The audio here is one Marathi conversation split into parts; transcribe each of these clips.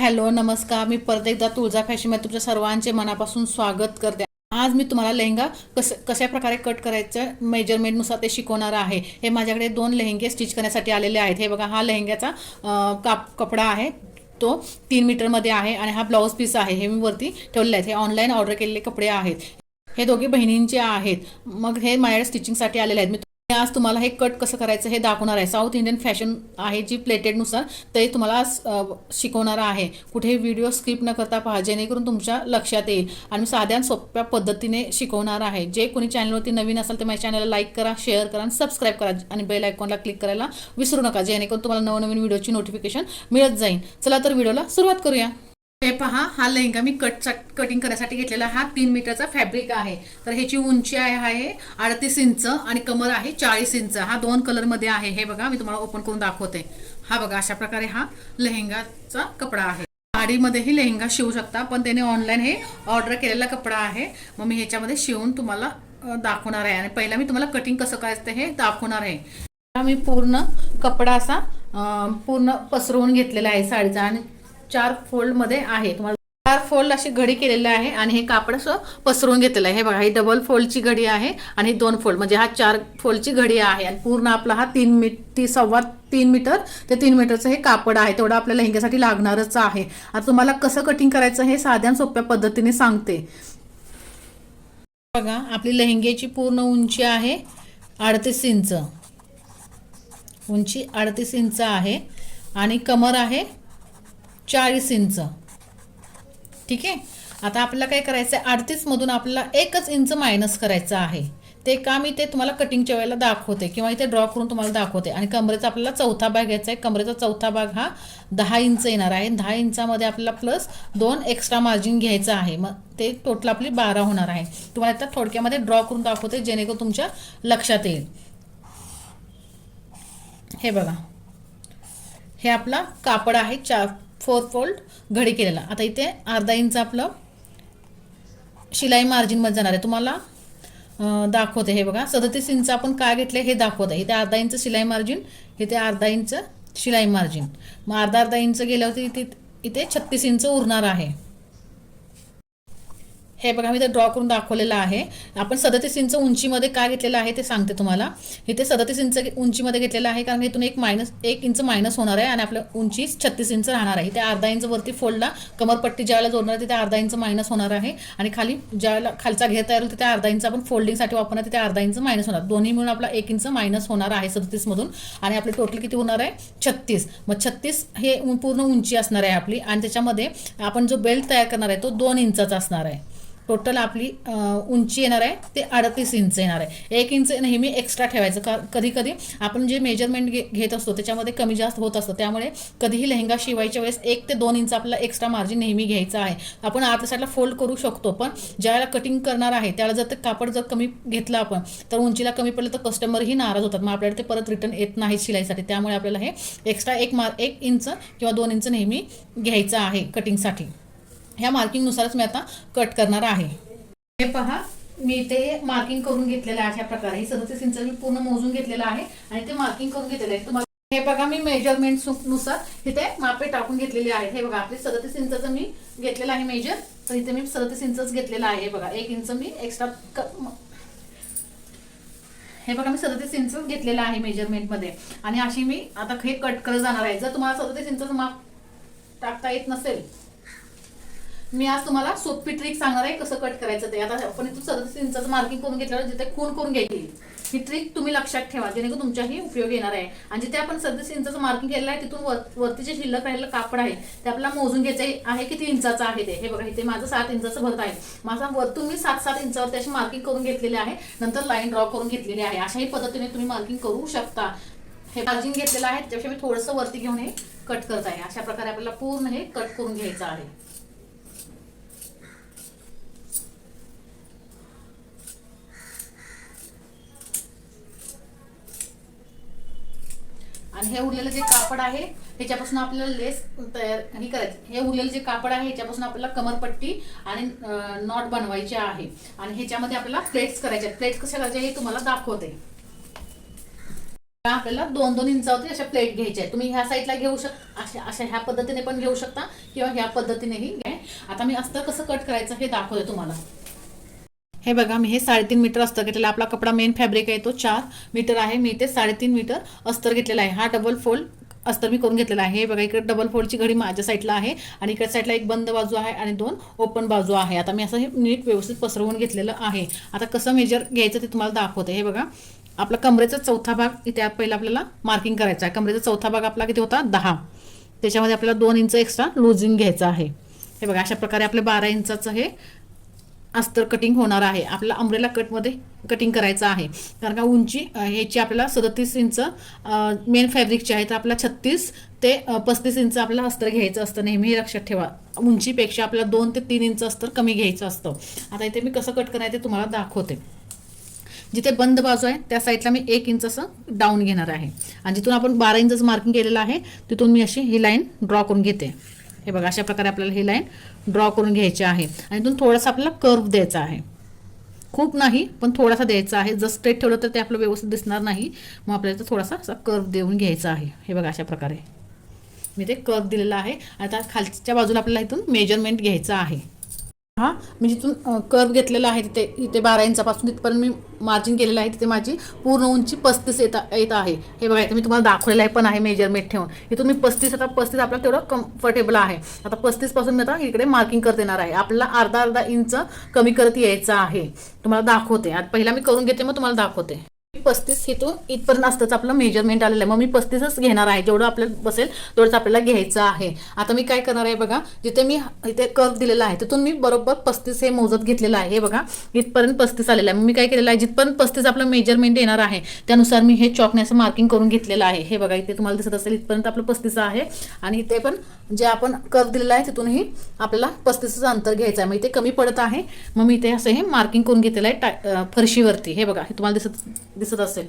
हॅलो नमस्कार. मी परत एकदा तुळजा फॅशनमध्ये तुमच्या सर्वांचे मनापासून स्वागत करते. आज मी तुम्हाला लेहंगा कस कशा प्रकारे कट करायचं मेजरमेंटनुसार ते शिकवणार आहे. हे माझ्याकडे दोन लेहंगे स्टिच करण्यासाठी आलेले आहेत. हे बघा हा लेहंग्याचा काप कपडा आहे. तो तीन मीटरमध्ये आहे आणि हा ब्लाऊज पीस आहे. हे मी वरती ठेवलेले आहेत. हे ऑनलाईन ऑर्डर केलेले कपडे आहेत. हे दोघे बहिणींचे आहेत. मग हे माझ्याकडे स्टिचिंगसाठी आलेले आहेत. मी आज तुम्हाला हे कट कसं करायचं हे दाखवणार आहे. साऊथ इंडियन फॅशन आहे जी प्लेटेडनुसार ते तुम्हाला शिकवणार आहे. कुठेही व्हिडिओ स्किप न करता पहा जेणेकरून तुमच्या लक्षात येईल. आणि साध्या सोप्या पद्धतीने शिकवणार आहे. जे कोणी चॅनलवरती नवीन असेल तर माझ्या चॅनलला लाईक करा शेअर करा आणि सबस्क्राईब करा. आणि बेल आयकॉनला क्लिक करायला विसरू नका जेणेकरून तुम्हाला नवनवीन व्हिडिओची नोटिफिकेशन मिळत जाईल. चला तर व्हिडिओला सुरुवात करूया. हे पहा हा लेहंगा मी कटचा कटिंग करण्यासाठी घेतलेला हा तीन मीटरचा फॅब्रिक आहे. तर ह्याची उंची आहे आहे अडतीस इंच आणि कमर आहे चाळीस इंच. हा दोन कलरमध्ये आहे. हे बघा मी तुम्हाला ओपन करून दाखवते. हा बघा अशा प्रकारे हा लेहंगाचा कपडा आहे. साडीमध्येही लेहंगा शिवू शकता पण त्याने ऑनलाईन हे ऑर्डर केलेला कपडा आहे. मग मी ह्याच्यामध्ये शिवून तुम्हाला दाखवणार आहे. आणि पहिला मी तुम्हाला कटिंग कसं करायचं हे दाखवणार आहे. मी पूर्ण कपडा असा पूर्ण पसरवून घेतलेला आहे साडीचा. आणि चार फोल्डमध्ये आहे. तुम्हाला चार फोल्ड अशी घडी केलेली आहे आणि हे कापड असं पसरून घेतलेलं आहे. हे बघा ही डबल फोल्डची घडी आहे आणि दोन फोल्ड म्हणजे हा चार फोल्डची घडी आहे आणि पूर्ण आपला हा तीन मी ती सव्वा तीन मीटर ते तीन मीटरचं हे कापड आहे. तेवढं आपल्या लेहंग्यासाठी लागणारच आहे. आता तुम्हाला कसं कटिंग करायचं हे साध्या सोप्या पद्धतीने सांगते. बघा आपली लेहंग्याची पूर्ण उंची आहे अडतीस इंच. उंची अडतीस इंच आहे आणि कमर आहे चाळीस इंच. ठीक आहे? आता आपल्याला काय करायचं आहे अडतीसमधून आपल्याला एकच इंच मायनस करायचं आहे. ते का मी ते तुम्हाला कटिंगच्या वेळेला दाखवते किंवा इथे ड्रॉ करून तुम्हाला दाखवते. आणि कमरेचा आपल्याला चौथा भाग घ्यायचा आहे कमरेचा चौथा भाग हा दहा इंच येणार आहे. दहा इंचामध्ये आपल्याला प्लस दोन एक्स्ट्रा मार्जिन घ्यायचं आहे. मग ते टोटल आपली बारा होणार आहे. तुम्हाला आता थोडक्यामध्ये ड्रॉ करून दाखवते जेणेकरून तुमच्या लक्षात येईल. हे बघा. हे आपला कापड आहे. चार फोर फोल्ड घडी केलेला. आता इथे अर्धा इंच आपलं शिलाई मार्जिनमध्ये जाणार आहे. तुम्हाला दाखवते हे बघा. सदतीस इंच आपण काय घेतले हे दाखवत. आहे इथे अर्धा इंच शिलाई मार्जिन इथे अर्धा इंच शिलाई मार्जिन मग अर्धा अर्धा इंच गेल्यावरती इथे इथे छत्तीस इंच उरणार आहे. हे बघा मी ते ड्रॉ करून दाखवलेलं आहे. आपण सदतीस इंच उंचीमध्ये काय घेतलेलं आहे ते सांगते तुम्हाला. इथे सदतीस इंच उंचीमध्ये घेतलेलं आहे कारण इथून एक मायनस एक इंच मायनस होणार आहे आणि आपल्या उंची छत्तीस इंच राहणार आहे. इथे अर्धा इंच वरती फोल्डला कमरपट्टी ज्यावेळेला जोडणार आहे तिथे अर्धा इंच मायनस होणार आहे. आणि खाली ज्यावेळेला खालचा घेर तयार होईल तिथे अर्धा इंच आपण फोल्डिंगसाठी वापरणार तिथे अर्धा इंच मायनस होणार. दोन्ही मिळून आपला एक इंच मायनस होणार आहे सदतीसमधून आणि आपले टोटल किती होणार आहे? छत्तीस. मग छत्तीस हे पूर्ण उंची असणार आहे आपली. आणि त्याच्यामध्ये आपण जो बेल्ट तयार करणार आहे तो दोन इंचाचा असणार आहे. टोटल आपली उंची येणार आहे ते अडतीस इंच येणार आहे. एक इंच नेहमी एक्स्ट्रा ठेवायचं. का कधी कधी आपण जे मेजरमेंट घे घेत असतो त्याच्यामध्ये कमी जास्त होत असतं. त्यामुळे कधीही लेहंगा शिवायच्या वेळेस एक ते दोन इंच आपला एक्स्ट्रा मार्जिन नेहमी घ्यायचं आहे. आपण आतल्या साईडला फोल्ड करू शकतो पण ज्यावेळेला कटिंग करणार आहे त्याला जर ते कापड जर कमी घेतलं आपण तर उंचीला कमी पडलं तर कस्टमरही नाराज होतात. मग आपल्याला ते परत रिटर्न येत नाही शिलाईसाठी. त्यामुळे आपल्याला हे एक्स्ट्रा एक मार एक इंच किंवा दोन इंच नेहमी घ्यायचं आहे कटिंगसाठी ह्या मार्किंगनुसारच मी आता कट करणार आहे. हे पहा मी ते मार्किंग करून घेतलेलं आहे अशा प्रकारे. हे सदतीस इंच मी पूर्ण मोजून घेतलेलं आहे आणि ते मार्किंग करून घेतलेलं आहे. तुम्हाला हे बघा मी मेजरमेंटनुसार इथे मापे टाकून घेतलेले आहेत हे बघा आपले सदतीस इंचचं मी घेतलेलं आहे मेजर तर इथे मी सदतीस इंचच घेतलेलं आहे. बघा एक इंच मी एक्स्ट्रा हे बघा मी सदतीस इंच घेतलेलं आहे मेजरमेंटमध्ये आणि अशी मी आता हे कट करत जाणार आहे. जर तुम्हाला सदतीस इंचचं माप टाकता येत नसेल मी आज तुम्हाला सोपी ट्रिक सांगणार आहे कसं कट करायचं ते. आता आपण इथून सदतीस इंचाचं मार्किंग करून घेतल्यावर जिथे खून करून घ्यायची ही ट्रिक तुम्ही लक्षात ठेवा जेणेकरून तुमच्याही उपयोग येणार आहे. आणि जिथे आपण सदतीस इंचाचं मार्किंग केलेलं आहे तिथून वर वरती जे शिल्लक राहिलेलं कापड आहे ते आपल्याला मोजून घ्यायचं आहे किती इंचाचं आहे ते. हे बघा इथे माझं सात इंचाचं भरत आहे. माझा वरतून मी सात सात इंचावर त्याची मार्किंग करून घेतलेली आहे. नंतर लाईन ड्रॉ करून घेतलेली आहे. अशाही पद्धतीने तुम्ही मार्किंग करू शकता. हे मार्जिन घेतलेलं आहे त्यापेक्षा मी थोडंसं वरती घेऊन हे कट करत आहे. अशा प्रकारे आपल्याला पूर्ण हे कट करून घ्यायचं आहे. आणि हे उरलेलं जे कापड आहे ह्याच्यापासून आपल्याला लेस तयार हे करायचं. हे उरलेलं जे कापड आहे ह्याच्यापासून आपल्याला कमरपट्टी आणि नॉट बनवायचे आहे. आणि ह्याच्यामध्ये आपल्याला प्लेट्स करायचे प्लेट्स कशा करायच्या हे तुम्हाला दाखवते. आपल्याला दोन दोन इंचावरती अशा प्लेट घ्यायच्या आहेत. तुम्ही ह्या साईडला घेऊ शकता अशा अशा ह्या पद्धतीने पण घेऊ शकता किंवा ह्या पद्धतीनेही घ्या. आता मी अस्तर कसं कट करायचं हे दाखवते तुम्हाला. हे बघा मी हे साडेतीन मीटर अस्तर घेतलेला आपला कपडा मेन फॅब्रिक आहे तो चार मीटर आहे. मी ते साडेतीन मीटर अस्तर घेतलेला आहे. हा डबल फोल्ड अस्तर मी करून घेतलेला आहे. हे बघा इकडे डबल फोल्डची घडी माझ्या साईडला आहे आणि इकडे साईडला एक बंद बाजू आहे आणि दोन ओपन बाजू आहे. आता मी असं हे नीट व्यवस्थित पसरवून घेतलेलं आहे. आता कसं मेजर घ्यायचं ते तुम्हाला दाखवते. हे बघा आपला कमरेचा चौथा भाग इथे पहिला आपल्याला मार्किंग करायचा आहे. कमरेचा चौथा भाग आपला किती होता? दहा. त्याच्यामध्ये आपल्याला दोन इंच एक्स्ट्रा लुझिंग घ्यायचं आहे. हे बघा अशा प्रकारे आपलं बारा इंचाचं हे अस्तर कटिंग होणार आहे. आपल्याला अम्ब्रेला कटमध्ये कटिंग करायचं आहे. कारण का उंची ह्याची आपल्याला सदतीस इंच मेन फॅब्रिकची आहे तर आपल्याला छत्तीस ते पस्तीस इंच आपल्याला अस्तर घ्यायचं असतं. नेहमी लक्षात ठेवा. उंचीपेक्षा आपल्याला दोन ते तीन इंच अस्तर कमी घ्यायचं असतं. आता इथे मी कसं कट करायचं ते तुम्हाला दाखवते. जिथे बंद बाजू आहे त्या साईडला मी एक इंच असं डाऊन घेणार आहे. आणि जिथून आपण बारा इंचचं मार्किंग केलेलं आहे तिथून मी अशी ही लाईन ड्रॉ करून घेते. हे बघा अशा प्रकारे आपल्याला ही लाईन ड्रॉ करून घ्यायची आहे. आणि इथून थोडासा आपल्याला कर्व द्यायचा आहे. खूप नाही पण थोडासा द्यायचा आहे. जर स्ट्रेट ठेवलं तर ते आपलं व्यवस्थित दिसणार नाही. मग आपल्याला इथं थोडासा असा कर्व देऊन घ्यायचा आहे. हे बघा अशा प्रकारे. मी ते कर्व दिलेलं आहे. आता खालच्या बाजूला आपल्याला इथून मेजरमेंट घ्यायचं आहे. हां? मी जिथून कर्व घेतलेला आहे तिथे इथे बारा इंचापासून तिथपर्यंत मी मार्जिन केलेलं आहे तिथे माझी पूर्ण उंची पस्तीस येत येत आहे. हे बघा इथे मी तुम्हाला दाखवलेलं आहे पण आहे मेजरमेंट ठेवून. इथून मी पस्तीस आता पस्तीस आपल्याला तेवढं कम्फर्टेबल आहे. आता पस्तीसपासून मी आता इकडे मार्किंग करत येणार आहे. आपल्याला अर्धा अर्धा इंच कमी करत यायचं आहे. तुम्हाला दाखवते. आता पहिला मी करून घेते मग तुम्हाला दाखवते. पस्तीस इथून इथपर्यंत असतंच आपलं मेजरमेंट आलेलं आहे. मग मी पस्तीसच घेणार आहे. जेवढं आपल्याला बसेल तेवढंच आपल्याला घ्यायचं आहे. आता मी काय करणार आहे बघा जिथे मी इथे कर्व दिलेला आहे तिथून मी बरोबर पस्तीस हे मोजत घेतलेलं आहे. हे बघा इथपर्यंत पस्तीस आलेलं आहे. मग मी काय केलेलं आहे जिथपर्यंत पस्तीस आपलं मेजरमेंट येणार आहे त्यानुसार मी हे चॉकने असं मार्किंग करून घेतलेलं आहे. हे बघा इथे तुम्हाला दिसत असेल इथपर्यंत आपलं पस्तीस आहे. आणि इथे पण जे आपण कर्व दिलेलं आहे तिथूनही आपल्याला पस्तीसचं अंतर घ्यायचं आहे. मग इथे कमी पडत आहे. मग मी इथे असं हे मार्किंग करून घेतलेलं आहे टा फरशीवरती. हे बघा हे तुम्हाला दिसत दिसत असेल.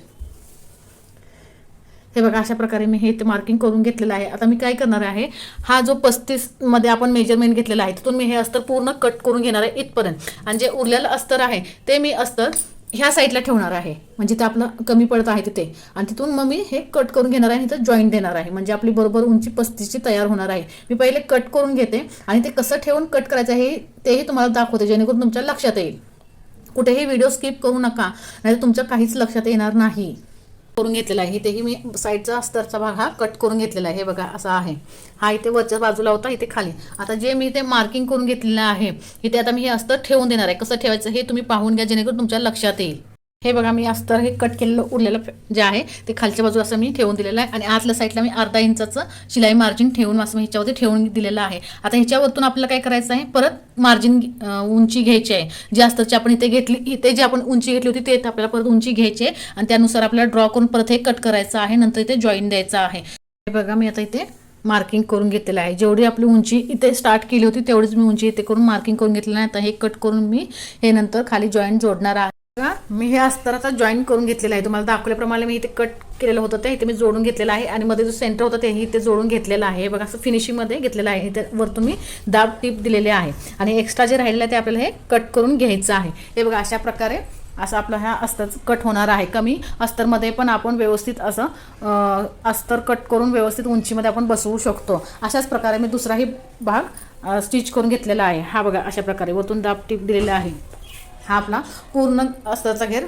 हे बघा अशा प्रकारे मी हे इथे मार्किंग करून घेतलेलं आहे. आता मी काय करणार आहे हा जो पस्तीसमध्ये आपण मेजरमेंट घेतलेला आहे तिथून मी हे अस्तर पूर्ण कट करून घेणार आहे इथपर्यंत. आणि जे उरलेलं अस्तर आहे ते मी अस्तर ह्या साईडला ठेवणार आहे. म्हणजे ते आपलं कमी पडत आहे तिथे. आणि तिथून मग मी हे कट करून घेणार आहे तिथं इथं जॉईंट देणार आहे. म्हणजे आपली बरोबर उंची पस्तीसची तयार होणार आहे. मी पहिले कट करून घेते आणि ते कसं ठेवून कट करायचं आहे तेही तुम्हाला दाखवते जेणेकरून तुमच्या लक्षात येईल. कुठेही व्हिडिओ स्किप करू नका. नाही तुमच्या काहीच लक्षात येणार नाही. करून घेतलेला आहे. इथेही मी साईडचा अस्तरचा भाग हा कट करून घेतलेला आहे. हे बघा असा आहे. हा इथे वरच्या बाजूला होता इथे खाली. आता जे मी इथे मार्किंग करून घेतलेलं आहे इथे आता मी हे अस्तर ठेवून देणार आहे. कसं ठेवायचं हे तुम्ही पाहून घ्या जेणेकरून तुमच्या लक्षात येईल. हे बघा मी अस्तर हे कट केलेलं उरलेलं जे आहे ते खालच्या बाजू असं मी ठेवून दिलेलं आहे आणि आतल्या साईडला मी अर्धा इंचाचं शिलाई मार्जिन ठेवून असं मी ह्याच्यावरती ठेवून दिलेलं आहे. आता ह्याच्यावरतून आपल्याला काय करायचं आहे? परत मार्जिन उंची घ्यायची आहे. जी अस्तरची आपण इथे घेतली इथे जी आपण उंची घेतली होती ते आपल्याला परत उंची घ्यायची आहे आणि त्यानुसार आपल्याला ड्रॉ करून परत हे कट करायचं आहे नंतर इथे जॉईन द्यायचं आहे. हे बघा मी आता इथे मार्किंग करून घेतलेलं आहे. जेवढी आपली उंची इथे स्टार्ट केली होती तेवढीच मी उंची इथे करून मार्किंग करून घेतलेलं आहे. आता हे कट करून मी हे नंतर खाली जॉईंट जोडणार आहे. मी हे अस्तर आता जॉईन करून घेतलेलं आहे. तुम्हाला दाखवल्याप्रमाणे मी इथे कट केलेलं होतं ते. इथे मी जोडून घेतलेलं आहे आणि मध्ये जो सेंटर होता तेही इथे जोडून घेतलेलं आहे. हे बघा असं फिनिशिंगमध्ये घेतलेलं आहे. इथे वरतून मी दाब टीप दिलेले आहे. आणि एक्स्ट्रा जे राहिलेलं आहे ते आपल्याला हे कट करून घ्यायचं आहे. हे बघा अशा प्रकारे असं आपलं ह्या अस्तरचं कट होणार आहे. कमी अस्तरमध्ये पण आपण व्यवस्थित असं अस्तर कट करून व्यवस्थित उंचीमध्ये आपण बसवू शकतो. अशाच प्रकारे मी दुसराही भाग स्टिच करून घेतलेला आहे. हा बघा अशा प्रकारे वरतून दाब टीप दिलेला आहे. हा आपला पूर्ण अस्त्राचा घेर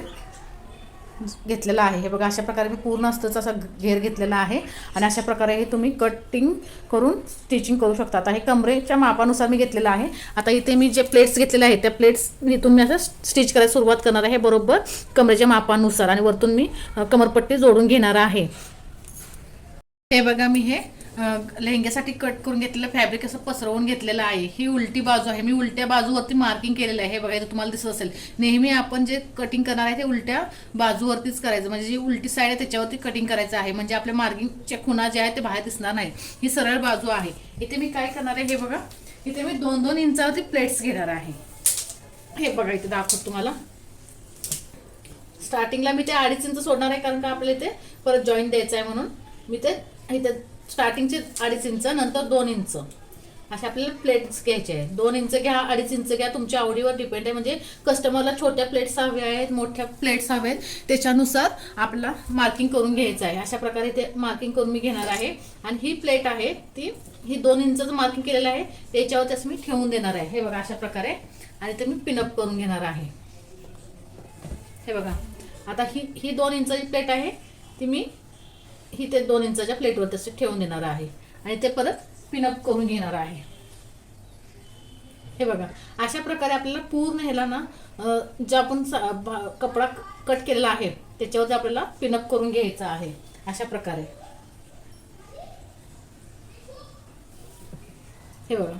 घेतलेला आहे. हे बघा अशा प्रकारे मी पूर्ण अस्तरचा असा घेर घेतलेला आहे आणि अशा प्रकारे हे तुम्ही कटिंग करून स्टिचिंग करू शकता. आता हे कमरेच्या मापानुसार मी घेतलेलं आहे. आता इथे मी जे प्लेट्स घेतलेले आहेत त्या प्लेट्स मी तुम्ही असं स्टिच करायला सुरुवात करणार आहे. बरोबर कमरेच्या मापानुसार आणि वरतून मी कमरपट्टी जोडून घेणार आहे. हे बघा मी हे लेहंग्यासाठी कट करून घेतलेलं फॅब्रिक असं पसरवून घेतलेलं आहे. ही उलटी बाजू आहे. मी उलट्या बाजूवरती मार्किंग केलेलं आहे. हे बघायचं तुम्हाला दिसत असेल. नेहमी आपण जे कटिंग करणार आहे ते उलट्या बाजूवरतीच करायचं. म्हणजे जी उलटी साईड आहे त्याच्यावरती कटिंग करायचं आहे. म्हणजे आपल्या मार्किंगच्या खुणा ज्या आहेत ते बाहेर दिसणार नाही ही सरळ बाजू आहे. इथे मी काय करणार आहे हे बघा. इथे मी दोन दोन इंचावरती प्लेट्स घेणार आहे. हे बघा इथे दाखवत तुम्हाला. स्टार्टिंगला मी ते अडीच इंच सोडणार आहे कारण का आपल्याला इथे परत जॉईन द्यायचं आहे म्हणून. मी ते इथे स्टार्टिंगचे अडीच इंच नंतर दोन इंच. अशा आपल्याला प्लेट्स घ्यायचे आहेत. दोन इंच घ्या अडीच इंच घ्या तुमच्या आवडीवर डिपेंड आहे. म्हणजे कस्टमरला छोट्या प्लेट्स हव्या आहेत मोठ्या प्लेट्स हव्या आहेत. त्याच्यानुसार आपला मार्किंग करून घ्यायचं आहे. अशा प्रकारे ते मार्किंग करून मी घेणार आहे. आणि ही प्लेट आहे ती ही दोन इंचचं मार्किंग केलेलं आहे. त्याच्यावर त्याच मी ठेवून देणार आहे. हे बघा अशा प्रकारे. आणि ते मी पिनअप करून घेणार आहे. हे बघा. आता ही ही दोन इंचाची प्लेट आहे. ती मी ही ते दोन इंचाच्या प्लेटवर तसे ठेवून देणार आहे. आणि ते परत पिनअप करून घेणार आहे. हे बघा अशा प्रकारे आपल्याला पूर्ण ह्याला ना जे जो आपण कपडा कट केलेला आहे त्याच्यावर आपल्याला पिनअप करून घ्यायचा आहे अशा प्रकारे. हे बघा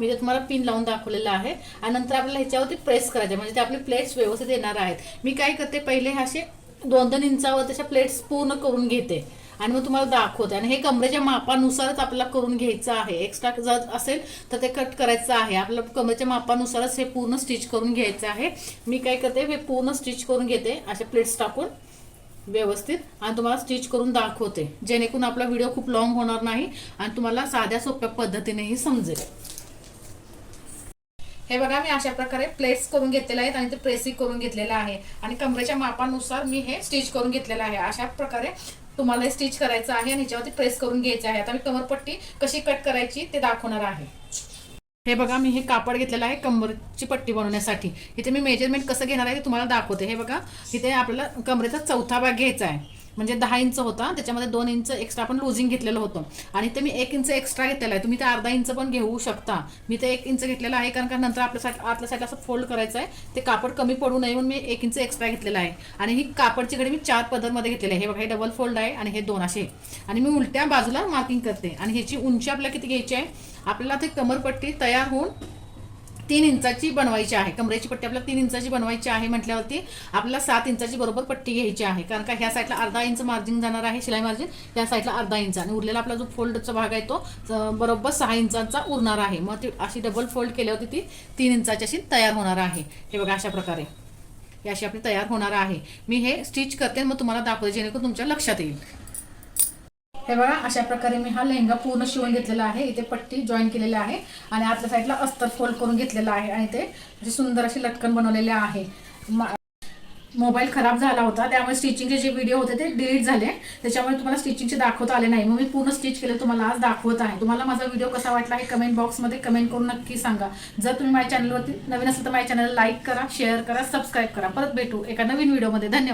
मी ते तुम्हाला पिन लावून दाखवलेलं आहे. आणि नंतर आपल्याला ह्याच्यावरती प्रेस करायचे म्हणजे ते आपले प्लेट्स व्यवस्थित येणार आहेत. मी काय करते पहिले हे असे दोन दोन इंचावर त्याच्या प्लेट्स पूर्ण करून घेते. आणि मग तुम्हाला दाखवते. आणि हे कमरेच्या मापानुसारच आपल्याला करून घ्यायचं आहे. एक्स्ट्रा जर असेल तर ते कट करायचं आहे. आपल्याला कमरेच्या मापानुसारच हे पूर्ण स्टिच करून घ्यायचं आहे. मी काय करते हे पूर्ण स्टिच करून घेते. असे प्लेट्स टाकून व्यवस्थित. आणि तुम्हाला स्टिच करून दाखवते. जेणेकरून आपला व्हिडिओ खूप लॉंग होणार नाही आणि तुम्हाला साध्या सोप्या पद्धतीनेही समजेल. हे बघा मी अशा प्रकारे प्लेट्स करून घेतलेले आहेत आणि ते प्रेसिंग करून घेतलेलं आहे. आणि कमरेच्या मापानुसार मी हे स्टिच करून घेतलेलं आहे. अशा प्रकारे तुम्हाला स्टिच करायचं आहे आणि ह्याच्यावरती प्रेस करून घ्यायचं आहे. आता मी कमरपट्टी कशी कट करायची ते दाखवणार आहे. हे बघा मी हे कापड घेतलेलं आहे कमरची पट्टी बनवण्यासाठी. इथे मी मेजरमेंट कसं घेणार आहे ते तुम्हाला दाखवते. हे बघा इथे आपल्याला कमरेचा चौथा भाग घ्यायचा आहे. म्हणजे दहा इंच होता त्याच्यामध्ये दोन इंच एक्स्ट्रा आपण लुझिंग घेतलेलं होतं. आणि ते मी एक इंच एक्स्ट्रा घेतलेलं आहे. तुम्ही ते अर्धा इंच पण घेऊ शकता. मी ते एक इंच घेतलेलं आहे कारण का नंतर आपल्या साईड आतल्या साईडला असं फोल्ड करायचं आहे. ते कापड कमी पडू नये म्हणून मी एक इंच एक्स्ट्रा घेतलेलं आहे. आणि ही कापडची घडी मी चार पदरमध्ये घेतलेली आहे. हे बघा हे डबल फोल्ड आहे आणि हे दोन असे. आणि मी उलट्या बाजूला मार्किंग करते. आणि ह्याची उंची आपल्याला किती घ्यायची आहे? आपल्याला ते कमरपट्टी तयार होऊन तीन इंचाची बनवायची आहे. कमरेची पट्टी आपल्याला तीन इंचाची बनवायची आहे म्हटल्यावरती आपल्याला सात इंचाची बरोबर पट्टी घ्यायची आहे. कारण का ह्या साईडला अर्धा इंच मार्जिन जाणार आहे शिलाई मार्जिन. या साईडला अर्धा इंच आणि उरलेला आपला जो फोल्डचा भाग आहे तो बरोबर सहा इंचांचा उरणार आहे. मग ती अशी डबल फोल्ड केल्यावरती ती तीन इंचाची अशी तयार होणार आहे. हे बघा अशा प्रकारे. ही अशी आपली तयार होणार आहे. मी हे स्टिच करते मग तुम्हाला दाखवते जेणेकरून तुमच्या लक्षात येईल. हे बघा अशा प्रकारे मी हा लेहंगा पूर्ण शिवून घेतलेला आहे. इथे पट्टी जॉईन केलेली आहे आणि आतल्या साईडला अस्तर फोल्ड करून घेतलेला आहे आणि ते असे सुंदर अशी लटकन बनवलेले आहे. मा- मोबाईल खराब झाला होता त्यामुळे स्टिचिंगचे जे व्हिडिओ होते ते डिलीट झाले. त्याच्यामुळे तुम्हाला स्टिचिंगचे दाखवता आले नाही. मग मी पूर्ण स्टिच केले तुम्हाला आज दाखवत आहे. तुम्हाला माझा व्हिडिओ कसा वाटला हे कमेंट बॉक्समध्ये कमेंट करून नक्की सांगा. जर तुम्ही माझ्या चॅनलवरती नवीन असेल तर माझ्या चॅनलला लाईक करा शेअर करा सबस्क्राईब करा. परत भेटू एका नवीन व्हिडिओमध्ये धन्यवाद.